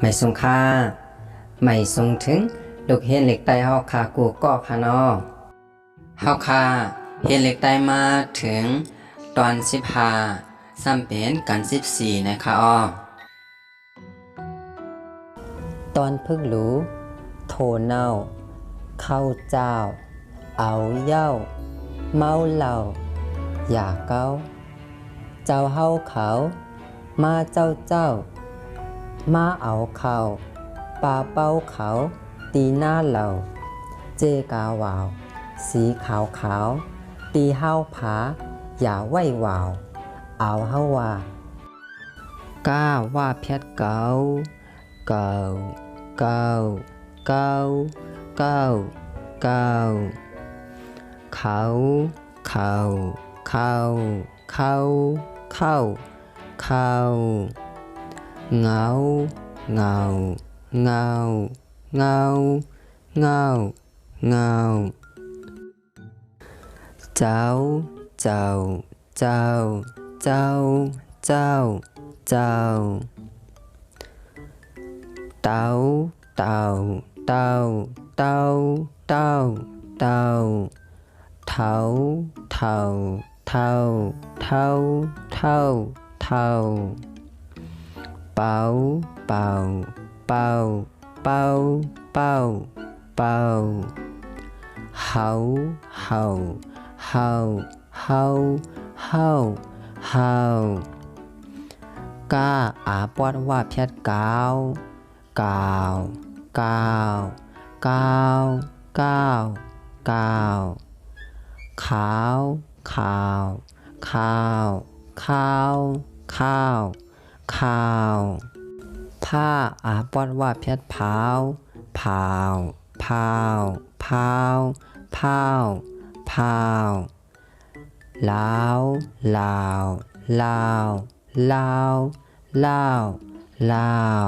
ไม่ทรงค่าไม่ทรงถึงลูกเห็นเหล็กไตเฮาคากูก็คานอเฮาคาเห็นเหล็กไตมาถึงตอนสิบห้าซ้ำเป็นกันสิบสี่นะคะอ้อตอนพึ่งรู้โทเน่า เข้าเจ้า เอาเย้า เมาเหล่า อย่าเก้า เจ้าเฮาเขา มาเจ้าเจ้า มาเอาเขาปาเป้าเขาตีหน้าเหล่า เจกาวาว สีขาวขาว ตีเฮาผา อย่าไหววาว เอาเฮาว่าก้าว่าเพชรเก่าเก่าเก่าเก่าเก่าเก่าเขาเขาเขาเขาเขาเขา เงาเงาเงาเงาเงาเงาเจ้าเจ้า เป่าเป่าเป่าเป่าเป่าเป่าเฮาเฮาเฮาเฮาเฮาเฮากาอาปอดว่าเพียดกาวกาวกาวกาวกาวกาวขาวขาวขาวขาวขาว ขาว ผ้าอาปอดว่าเพียดพาเผาเผาเผาเผาเผาลาวลาวลาวลาวลาวลาว